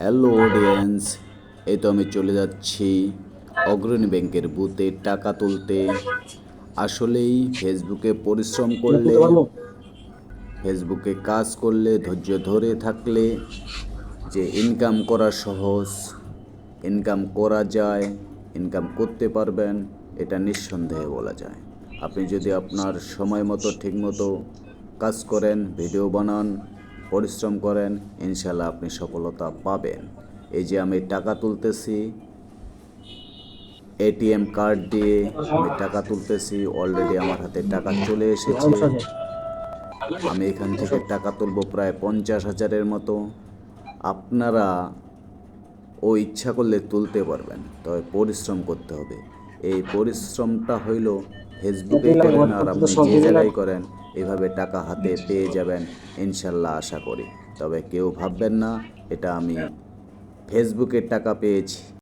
Hello audience এই তো আমি চলে যাচ্ছি অগ্রণী ব্যাংকের বুথে টাকা তুলতে। আসলেই ফেসবুকে পরিশ্রম করলে, ফেসবুকে কাজ করলে, ধৈর্য ধরে থাকলে যে ইনকাম করা সহজ ইনকাম করা যায় ইনকাম করতে পারবেন, এটা নিঃসন্দেহে বলা যায়। আপনি যদি আপনার সময় মতো ঠিকমতো কাজ করেন ভিডিও বানান পরিশ্রম করেন ইনশাল্লাহ আপনি সফলতা পাবেন। এই যে আমি টাকা তুলতেছি, এটিএম কার্ড দিয়ে আমি টাকা তুলতেছি অলরেডি আমার হাতে টাকা চলে এসেছে। আমি এখান থেকে টাকা তুলব প্রায় পঞ্চাশ হাজারের মতো। আপনারা ও ইচ্ছা করলে তুলতে পারবেন, তবে পরিশ্রম করতে হবে। এই পরিশ্রমটা হইল ফেসবুকে করেন আর আপনি যে জায়গায় করেন এভাবে টাকা হাতে পেয়ে যাবেন ইনশাল্লাহ আশা করি। তবে কেউ ভাববেন না এটা আমি ফেসবুকের টাকা পেয়েছি।